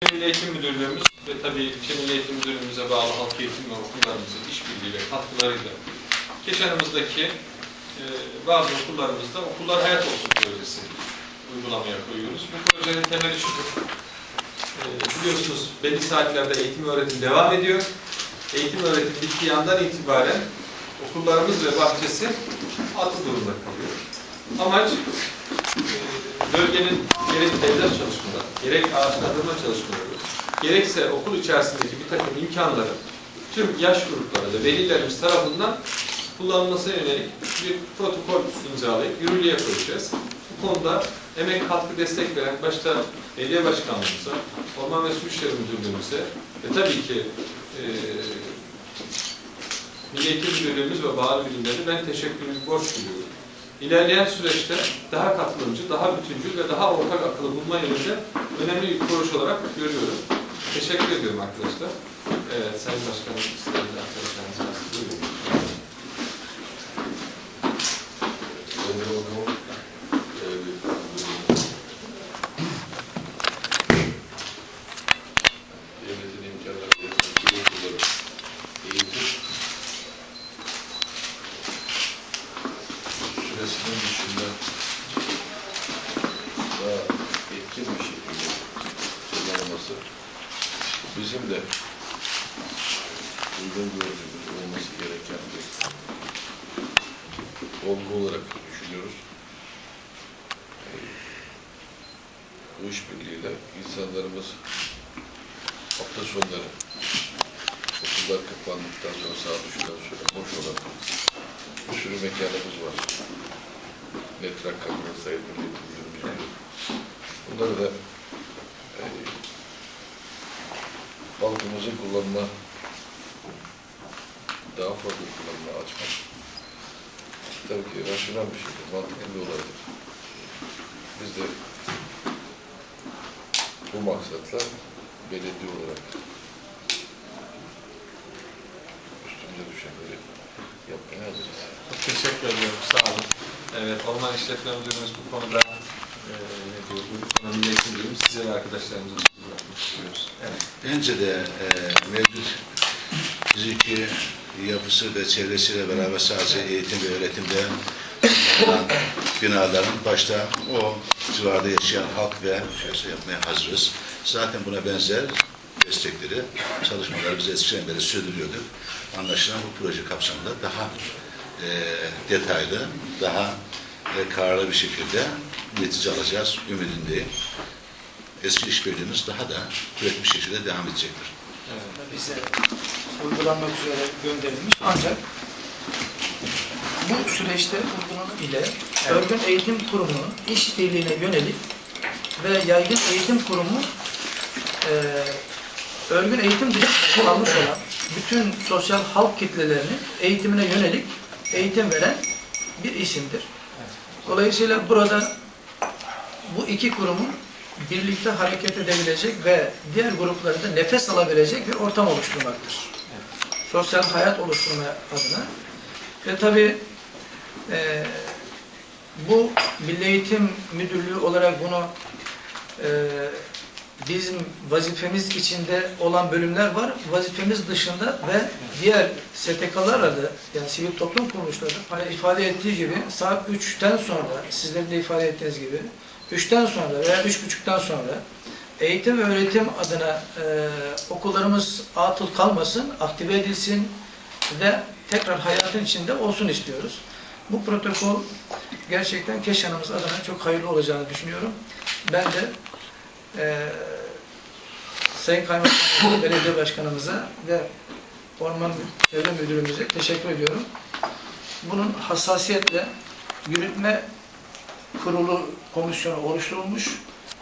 Milli Eğitim Müdürlüğümüz ve tabii ilçe Milli Eğitim Müdürlüğümüze bağlı halk eğitim ve okullarımızın işbirliği ve katkılarıyla Keşanımızdaki e, bazı okullarımızda Okullar Hayat Olsun projesi uygulamaya koyuyoruz. Bu projenin temeli şudur. E, biliyorsunuz belli saatlerde eğitim öğretim devam ediyor. Eğitim öğretim bittiği andan itibaren okullarımız ve bahçesi atıl durumda kalıyor. Amaç e, bölgenin gerek devlet çalışmaları, gerek ağaçlandırma çalışmaları, gerekse okul içerisindeki bir takım imkanları tüm yaş grupları ve velilerimiz tarafından kullanılmasına yönelik bir protokol imzalayıp yürürlüğe koyacağız. Bu konuda emek katkı destek veren başta belediye başkanlığımıza, Orman ve Su İşleri Müdürlüğümüze ve tabii ki e, Milli Eğitim Müdürlüğümüz ve bağlı birimleri ben teşekkürümü borç duyuyorum. İlerleyen süreçte daha katılımcı, daha bütüncül ve daha ortak akıllı bulma yönünde önemli bir proje olarak görüyorum. Teşekkür ediyorum arkadaşlar. Evet, Sayın Başkanım, sizlerin de süresinin dışında daha etkin bir şekilde kullanılması bizim de uygun gördüğümüz olması gereken bir olgu olarak düşünüyoruz. Bu işbirliğiyle insanlarımız hafta sonları okullar kapandıktan sonra saat üçten sonra boş olan bir sürü mekanımız var. Net rakamını sayın Milli Eğitim Müdürümüz biliyor. Bunları da e, halkımızın kullanma daha fazla kullanma açmak tabii ki rasyonel bir şeydir, mantıklı bir olaydır. Biz de bu maksatla belediye olarak düşenleri yapmaya hazırız. Çok teşekkür ediyorum, sağ olun. Evet, Orman İşletme Müdürümüz bu konuda e, ne diyor, bu Eğitim Müdürümüz size ve arkadaşlarımıza bırakmak istiyoruz. Evet. Bence de e, mevcut fiziki yapısı ve çevresiyle beraber sadece eğitim ve öğretimde binaların başta o civarda yaşayan halk ve şöyle yapmaya hazırız. Zaten buna benzer destekleri, çalışmaları biz eskiden beri sürdürüyorduk. Anlaşılan bu proje kapsamında daha e, detaylı, daha e, kararlı bir şekilde netice alacağız ümidindeyim. Eski işbirliğimiz daha da kuvvetli bir şekilde devam edecektir. Evet. bize uygulanmak üzere gönderilmiş. Ancak bu süreçte uygulanma ile Örgün Eğitim Kurumu'nun işbirliğine yönelik ve Yaygın Eğitim Kurumu e, örgün eğitim dışında kalmış olan bütün sosyal halk kitlelerinin eğitimine yönelik eğitim veren bir isimdir. Dolayısıyla burada bu iki kurumun birlikte hareket edebilecek ve diğer grupları da nefes alabilecek bir ortam oluşturmaktır. Sosyal hayat oluşturma adına. Ve tabii e, bu Milli Eğitim Müdürlüğü olarak bunu e, bizim vazifemiz içinde olan bölümler var. Vazifemiz dışında ve diğer STK'larla da yani sivil toplum kuruluşları hani ifade ettiği gibi saat 3'ten sonra sizlerin de ifade ettiğiniz gibi 3'ten sonra veya 3.30'dan sonra eğitim ve öğretim adına e, okullarımız atıl kalmasın, aktive edilsin ve tekrar hayatın içinde olsun istiyoruz. Bu protokol gerçekten Keşan'ımız adına çok hayırlı olacağını düşünüyorum. Ben de e, Sayın Kaymakamımıza, Belediye Başkanımıza ve Orman Çevre Müdürümüze teşekkür ediyorum. Bunun hassasiyetle yürütme kurulu komisyonu oluşturulmuş.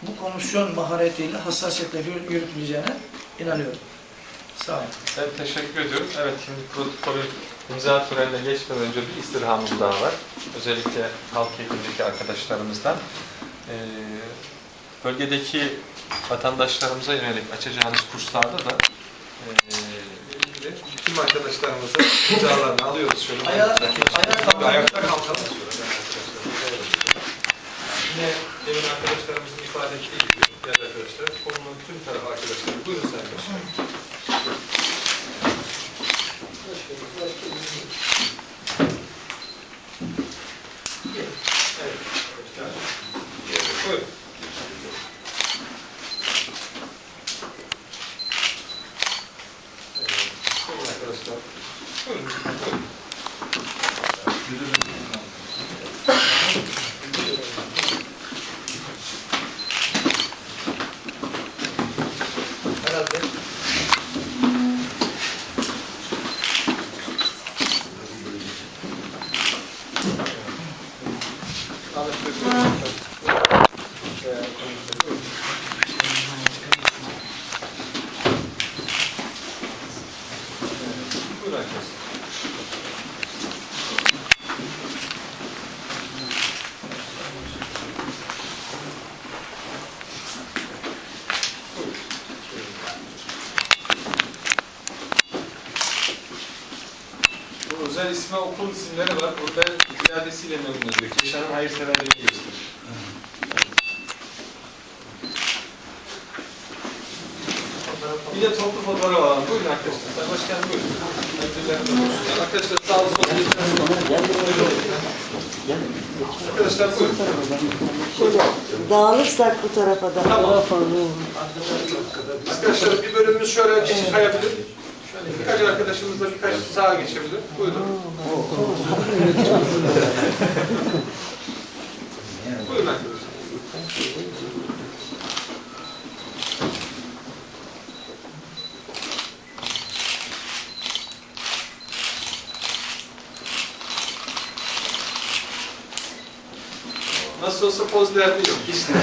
Bu komisyon maharetiyle hassasiyetle yürü- yürütüleceğine inanıyorum. Sağ olun. Evet, teşekkür ediyorum. Evet, şimdi protokolü imza törenine geçmeden önce bir istirhamım daha var. Özellikle halk eğitimdeki arkadaşlarımızdan. Ee, bölgedeki vatandaşlarımıza yönelik açacağınız kurslarda da ee, tüm arkadaşlarımızın imzalarını alıyoruz. Şöyle Ayağa- ayağa ayakta kalkalım. Yine demin arkadaşlarımızın ifade ettiği gibi değerli arkadaşlar, konunun tüm tarafı arkadaşlar. Buyurun Sayın Başkanım. Evet, arkadaşlar. Buyurun. Evet, Buyurun arkadaşlar. Buyurun. Buyurun. Herhalde. Buyurun arkadaşlar. Bu özel isme okul isimleri var. Burada ziyadesiyle memnun ediyor. Keşan'ın hayırseverliğini gösterir. Bir de toplu fotoğraf alalım. Buyurun arkadaşlar. Sayın Başkanım buyurun. Arkadaşlar sağ olun. Arkadaşlar buyurun. Dağılırsak bu tarafa da. Tamam. Arkadaşlar bir bölümümüz şöyle geçip kayabilir. Birkaç arkadaşımız da birkaç sağa geçebilir. Buyurun. Buyurun arkadaşlar. Nasıl olsa poz derdi yok. Hiç de.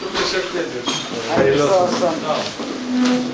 Çok teşekkür ediyorum. Hayırlısı olsun. Sağ olun.